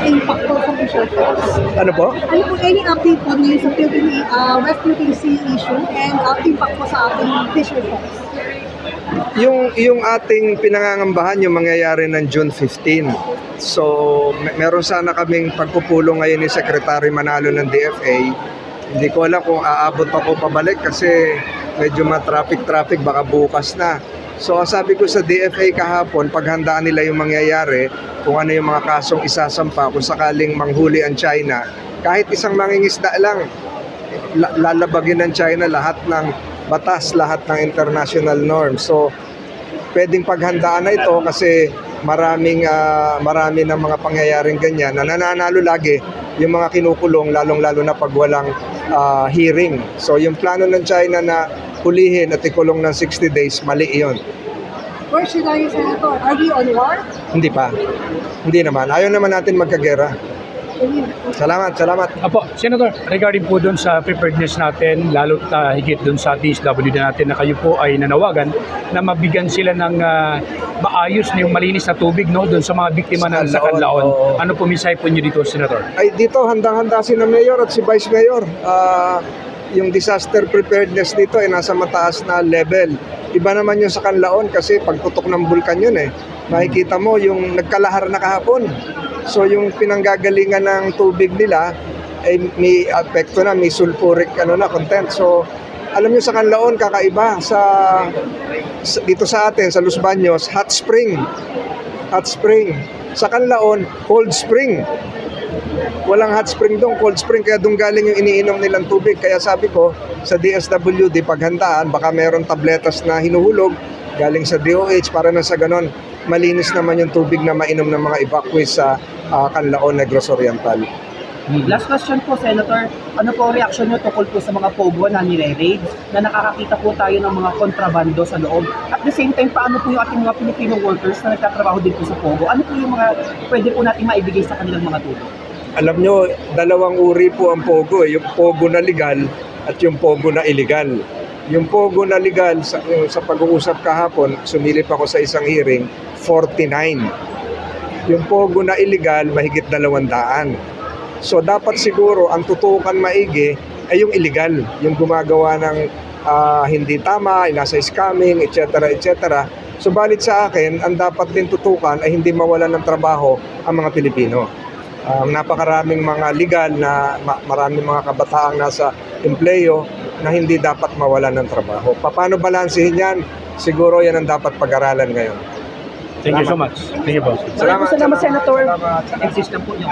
impact po sa Fisher Falls? Ano po? Ano po any update po ngayon sa Philippine, uh, West Philippine Sea issue and uh, impact po sa ating Fisher Falls? Yung, yung ating pinangangambahan yung mangyayari ng June 15. So, me- meron sana kaming pagpupulong ngayon ni Secretary Manalo ng DFA. Hindi ko alam kung aabot pa ko pabalik kasi medyo ma-traffic-traffic baka bukas na. So, sabi ko sa DFA kahapon, paghandaan nila yung mangyayari, kung ano yung mga kasong isasampa, kung sakaling manghuli ang China, kahit isang mangingisda lang, la- lalabagin ng China lahat ng batas, lahat ng international norms. So, pwedeng paghandaan na ito kasi maraming ah, marami ng mga pangyayaring ganyan na nananalo lagi yung mga kinukulong lalong-lalo na pag walang ah, hearing. So, yung plano ng China na hulihin at ikulong ng 60 days, mali iyon. Where should I, Senator? Are we on war? Hindi pa. Hindi naman. Ayaw naman natin magkagera. Salamat, salamat. Apo, Senator, regarding po doon sa preparedness natin, lalo na higit doon sa DSWD natin na kayo po ay nanawagan na mabigyan sila ng ah, maayos na yung malinis na tubig no doon sa mga biktima ng Sa sa Canlaon, Canlaon. oo. Ano po mensahe po niyo dito, Senator? ay dito handang-handa si na mayor at si vice mayor. Ah, yung disaster preparedness dito ay nasa mataas na level. Iba naman yung sa Canlaon kasi pagputok ng bulkan yun eh. Makikita mo yung nagkalahar na kahapon. So yung pinanggagalingan ng tubig nila ay may apekto na, may sulfuric ano na content. So alam nyo sa Canlaon kakaiba sa, sa dito sa atin sa Los Baños, hot spring. Hot spring. Sa Canlaon, cold spring walang hot spring doon, cold spring, kaya doon galing yung iniinom nilang tubig. Kaya sabi ko, sa DSWD, paghandaan, baka meron tabletas na hinuhulog galing sa DOH para na sa ganon, malinis naman yung tubig na mainom ng mga evacuees sa ah, Canlaon, Negros Oriental. Last question po, Senator. Ano po reaksyon nyo tungkol po sa mga pogo na nire-raid na nakakakita po tayo ng mga kontrabando sa loob? At the same time, paano po yung ating mga Filipino workers na nagtatrabaho din po sa pogo? Ano po yung mga pwede po natin maibigay sa kanilang mga tulong? Alam nyo, dalawang uri po ang pogo. eh. Yung pogo na legal at yung pogo na illegal. Yung pogo na legal, sa, sa pag-uusap kahapon, sumilip ako sa isang hearing, 49. Yung pogo na illegal, mahigit dalawang daan. So dapat siguro ang tutukan maigi ay yung illegal, yung gumagawa ng ah, hindi tama, nasa scamming, etc. etc. Subalit sa akin, ang dapat din tutukan ay hindi mawalan ng trabaho ang mga Pilipino. Um, napakaraming mga legal na ma- maraming mga kabataang nasa empleyo na hindi dapat mawalan ng trabaho. Paano balansehin yan? Siguro yan ang dapat pag-aralan ngayon. Thank you so much. Thank you po. Maraming salamat, Senator. Salamat. Exist lang po yung